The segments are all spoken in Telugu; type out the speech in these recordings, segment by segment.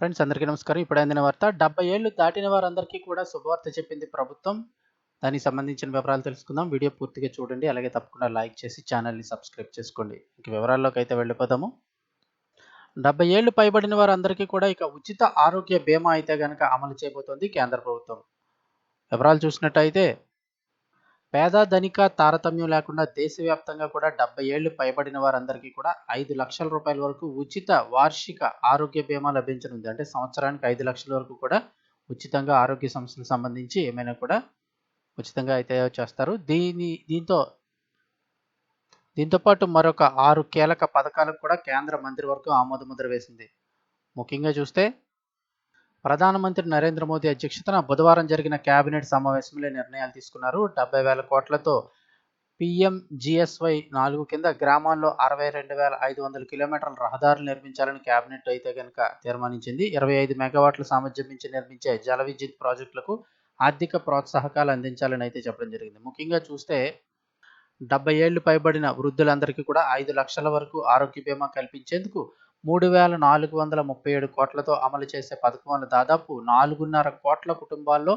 ఫ్రెండ్స్ అందరికీ నమస్కారం. ఇప్పుడు అందిన వార్త డెబ్బై ఏళ్ళు దాటిన వారందరికీ కూడా శుభవార్త చెప్పింది ప్రభుత్వం. దానికి సంబంధించిన వివరాలు తెలుసుకుందాం. వీడియో పూర్తిగా చూడండి. అలాగే తప్పకుండా లైక్ చేసి ఛానల్ని సబ్స్క్రైబ్ చేసుకోండి. ఇంక వివరాల్లోకి అయితే వెళ్ళిపోదాము. డెబ్బై ఏళ్ళు పైబడిన వారందరికీ కూడా ఇక ఉచిత ఆరోగ్య బీమా అయితే కనుక అమలు చేయబోతోంది కేంద్ర ప్రభుత్వం. వివరాలు చూసినట్టయితే పేద ధనిక తారతమ్యం లేకుండా దేశవ్యాప్తంగా కూడా డెబ్బై ఏళ్ళు పైబడిన వారందరికీ కూడా ఐదు లక్షల రూపాయల వరకు ఉచిత వార్షిక ఆరోగ్య బీమా లభించనుంది. అంటే సంవత్సరానికి ఐదు లక్షల వరకు కూడా ఉచితంగా ఆరోగ్య సంస్థలకు సంబంధించి ఏమైనా కూడా ఉచితంగా అయితే చేస్తారు. దీని దీంతో దీంతో పాటు మరొక ఆరు కీలక పథకాలకు కూడా కేంద్ర మంత్రివర్గం ఆమోద ముద్ర వేసింది. ముఖ్యంగా చూస్తే ప్రధానమంత్రి నరేంద్ర మోదీ అధ్యక్షతన బుధవారం జరిగిన కేబినెట్ సమావేశంలో నిర్ణయాలు తీసుకున్నారు. డెబ్బై వేల కోట్లతో పిఎంజిఎస్వై నాలుగు కింద గ్రామాల్లో అరవై రెండు వేల ఐదు వందల కిలోమీటర్ల రహదారులు నిర్మించాలని కేబినెట్ అయితే కనుక తీర్మానించింది. ఇరవై ఐదు మెగావాట్ల సామర్థ్యం మించి నిర్మించే జల విద్యుత్ ప్రాజెక్టులకు ఆర్థిక ప్రోత్సాహకాలు అందించాలని అయితే చెప్పడం జరిగింది. ముఖ్యంగా చూస్తే డెబ్బై ఏళ్ళు పైబడిన వృద్ధులందరికీ కూడా ఐదు లక్షల వరకు ఆరోగ్య బీమా కల్పించేందుకు మూడు వేల నాలుగు వందల ముప్పై ఏడు కోట్లతో అమలు చేసే పథకం వల్ల దాదాపు నాలుగున్నర కోట్ల కుటుంబాల్లో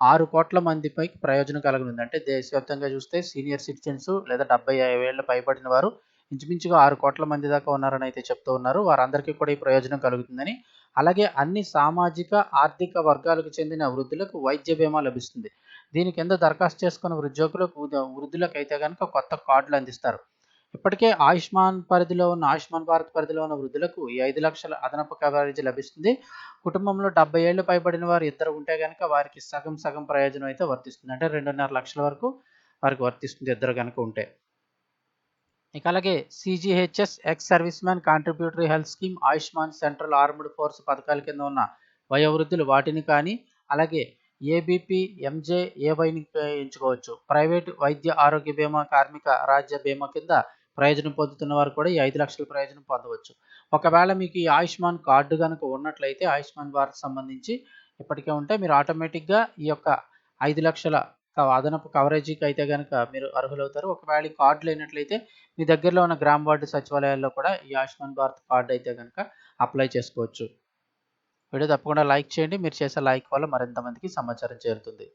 ఆరు కోట్ల మందిపై ప్రయోజనం కలగనుంది. అంటే దేశవ్యాప్తంగా చూస్తే సీనియర్ సిటిజన్స్ లేదా డెబ్బై ఏళ్ళు పైబడిన వారు ఇంచుమించుగా ఆరు కోట్ల మంది దాకా ఉన్నారని అయితే చెప్తూ ఉన్నారు. వారందరికీ కూడా ఈ ప్రయోజనం కలుగుతుందని. అలాగే అన్ని సామాజిక ఆర్థిక వర్గాలకు చెందిన వృద్ధులకు వైద్య బీమా లభిస్తుంది. దీని కింద దరఖాస్తు చేసుకున్న ఉద్యోగులకు వృద్ధులకు అయితే కనుక కొత్త కార్డులు అందిస్తారు. ఇప్పటికే ఆయుష్మాన్ పరిధిలో ఉన్న ఆయుష్మాన్ భారత్ పరిధిలో ఉన్న వృద్ధులకు ఈ ఐదు లక్షల అదనపు కవరేజ్ లభిస్తుంది. కుటుంబంలో డెబ్బై ఏళ్ళు పైబడిన వారు ఇద్దరు ఉంటే కనుక వారికి సగం సగం ప్రయోజనం అయితే వర్తిస్తుంది. అంటే రెండున్నర లక్షల వరకు వారికి వర్తిస్తుంది ఇద్దరు కనుక ఉంటే. ఇక అలాగే CGHS ex service man contributory health scheme Ayushman central armed force పథకాల కింద ఉన్న వయోవృద్ధులు వాటిని కానీ అలాగే ఏబీపీ ఎంజే ఏవైని ఎంచుకోవచ్చు ప్రైవేట్ వైద్య ఆరోగ్య బీమా కార్మిక రాజ్య బీమా కింద ప్రయోజనం పొందుతున్న వారు కూడా ఈ ఐదు లక్షల ప్రయోజనం పొందవచ్చు. ఒకవేళ మీకు ఈ ఆయుష్మాన్ కార్డు కనుక ఉన్నట్లయితే ఆయుష్మాన్ భారత్ సంబంధించి ఇప్పటికే ఉంటే మీరు ఆటోమేటిక్గా ఈ యొక్క ఐదు లక్షల అదనపు కవరేజీకి అయితే కనుక మీరు అర్హులవుతారు. ఒకవేళ ఈ కార్డు లేనట్లయితే మీ దగ్గరలో ఉన్న గ్రామ వార్డు సచివాలయాల్లో కూడా ఈ ఆయుష్మాన్ భారత్ కార్డు అయితే కనుక అప్లై చేసుకోవచ్చు. వీడియో తప్పకుండా లైక్ చేయండి. మీరు చేసే లైక్ వల్ల మరింత మందికి సమాచారం చేరుతుంది.